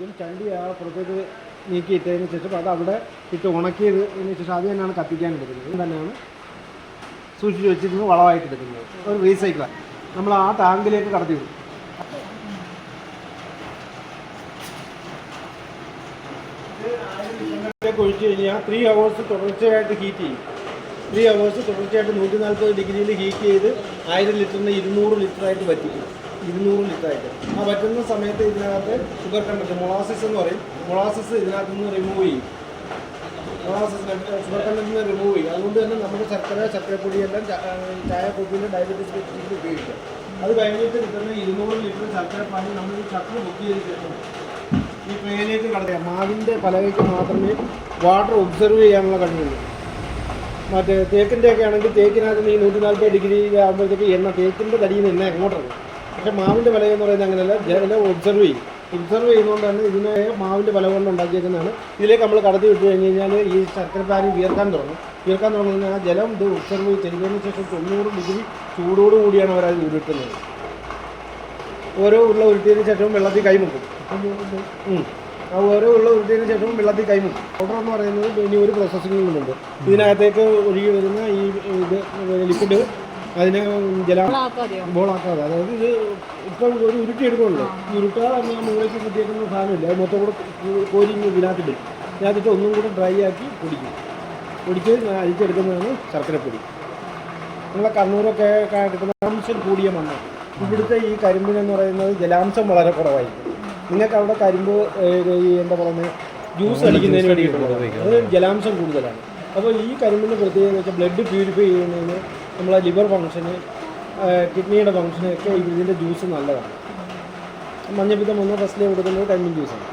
ചണ്ടി ആ പുറത്തേക്ക് നീക്കി ഇട്ടതിന് ശേഷം അത് അവിടെ ഇട്ട് ഉണക്കിയതിന് ശേഷം അത് തന്നെയാണ് കത്തിക്കാൻ എടുക്കുന്നത്. ഇത് തന്നെയാണ് സൂക്ഷിച്ച് വെച്ചിരുന്ന് വളമായിട്ട് എടുക്കുന്നത്. ഒരു റീസൈക്കിളാണ് നമ്മൾ ആ ടാങ്കിലേക്ക് കടത്തി വിടും. ഒഴിച്ചു കഴിഞ്ഞാൽ ത്രീ ഹവേഴ്സ് തുടർച്ചയായിട്ട് ഹീറ്റ് ചെയ്യും. ത്രീ ഹവേഴ്സ് തുടർച്ചയായിട്ട് നൂറ്റി നാൽപ്പത് ഡിഗ്രിയിൽ ഹീറ്റ് ചെയ്ത് ആയിരം ലിറ്ററിന് ഇരുന്നൂറ് ലിറ്ററായിട്ട് വറ്റിക്കും. ഇരുന്നൂറ് ലിറ്ററായിട്ട് ആ പറ്റുന്ന സമയത്ത് ഇതിനകത്ത് ഷുഗർ കണ്ടന്റ് മൊളാസിസ് എന്ന് പറയും. മൊളാസിസ് ഇതിനകത്ത് നിന്ന് റിമൂവ് ചെയ്യും മൊളാസിസ് ഷുഗർ കണ്ടന്റിന് റിമൂവ് ചെയ്യും. അതുകൊണ്ട് തന്നെ നമ്മുടെ ശർക്കര ശർക്കരപ്പൊടി എല്ലാം ച- ഡയബറ്റിസ് ഉപയോഗിക്കാം. അത് കഴിഞ്ഞിട്ട് കിട്ടുന്ന ഇരുന്നൂറ് ലിറ്റർ ശർക്കര പാനി നമ്മൾ ഈ ചക്ര ബുക്ക് ചെയ്ത് കിട്ടും ഈ ട്രെയിനിലേക്ക് കടത്തുക മാവിന്റെ പലകയ്ക്ക് മാത്രമേ വാട്ടർ ഒബ്സർവ് ചെയ്യാനുള്ള കഴിവുള്ളൂ. മറ്റേ തേക്കിന്റെ ഒക്കെ ആണെങ്കിൽ തേക്കിനകത്ത് ഈ നൂറ്റി നാൽപ്പത് ഡിഗ്രി ആകുമ്പോഴത്തേക്ക് എണ്ണ തേക്കിന്റെ തടിയിൽ നിന്ന് എണ്ണ എങ്ങോട്ടിറങ്ങും പക്ഷേ മാവിന്റെ വില എന്ന് പറയുന്നത് അങ്ങനെയല്ല. ജലം ഒബ്സർവ് ചെയ്യും. ഒബ്സർവ് ചെയ്യുന്നതുകൊണ്ട് തന്നെ ഇതിനെ മാവിന്റെ വില കൊണ്ട് ഉണ്ടാക്കിയേക്കുന്നതാണ്. ഇതിലേക്ക് നമ്മൾ കടത്തി വിട്ട് കഴിഞ്ഞ് കഴിഞ്ഞാൽ ഈ ശർക്കര പാനി തുടങ്ങും. വീർക്കാൻ തുടങ്ങുന്ന ആ ജലം ഇത് ഒബ്സർവ് ചെയ്തതിന് ശേഷം തൊണ്ണൂറ് ഡിഗ്രി ചൂടോട് കൂടിയാണ് അത് ഉരുട്ടുന്നത്. ഓരോ ഉരുള ഉരുട്ടിയതിന് ശേഷം വെള്ളത്തിൽ. ആ ഓരോ ഉള്ള ഉരുട്ടിയതിന് ശേഷം വെള്ളത്തിൽ കൈമുക്കും പൗഡർ എന്ന് പറയുന്നത് ഇനി ഒരു പ്രോസസ്സിംഗ് ഉണ്ട് ഇതിനകത്തേക്ക് ഒഴുകി വരുന്ന ഈ ഇത് ലിക്വിഡ് അതിനെ ജല ബോളാക്കാതെ. അതായത് ഇത് ഇപ്പം ഒരു ഉരുട്ടി എടുക്കുന്നുണ്ട്. ഈ ഉരുട്ടാതെ ആ മുകളിലേക്ക് കുത്തിയേക്കുന്ന സാധനമില്ല. അത് മൊത്തം കൂടെ കോരി ഇതിനകത്തിട്ട് ഇതിനകത്തിട്ട് ഒന്നും കൂടെ ഡ്രൈ ആക്കി പൊടിക്കും. പൊടിച്ച് അരിച്ചെടുക്കുന്നതാണ് ശർക്കരപ്പൊടി നമ്മളെ കണ്ണൂരൊക്കെ കിട്ടുന്ന എടുക്കുന്ന അംശം കൂടിയ മണ്ണ്. ഇവിടുത്തെ ഈ കരിമ്പിനെന്ന് പറയുന്നത് ജലാംശം വളരെ കുറവായിരിക്കും. നിങ്ങൾക്ക് അവിടെ കരിമ്പ് ഈ എന്താ പറയുന്നത് ജ്യൂസ് അടിക്കുന്നതിന് വേണ്ടിയിട്ടുള്ളത്. അത് ജലാംശം കൂടുതലാണ്. അപ്പോൾ ഈ കരിമ്പിന്റെ പ്രത്യേകത വെച്ചാൽ ബ്ലഡ് പ്യൂരിഫൈ ചെയ്യുന്നതിന് നമ്മളെ ലിവർ ഫങ്ഷന് കിഡ്നിയുടെ ഫങ്ഷന് ഒക്കെ ഇതിന്റെ ജ്യൂസ് നല്ലതാണ്. മഞ്ഞപ്പിത്തം വന്ന ഫസ്റ്റിലേ കൊടുക്കുന്നത് കരിമീൻ ജ്യൂസാണ്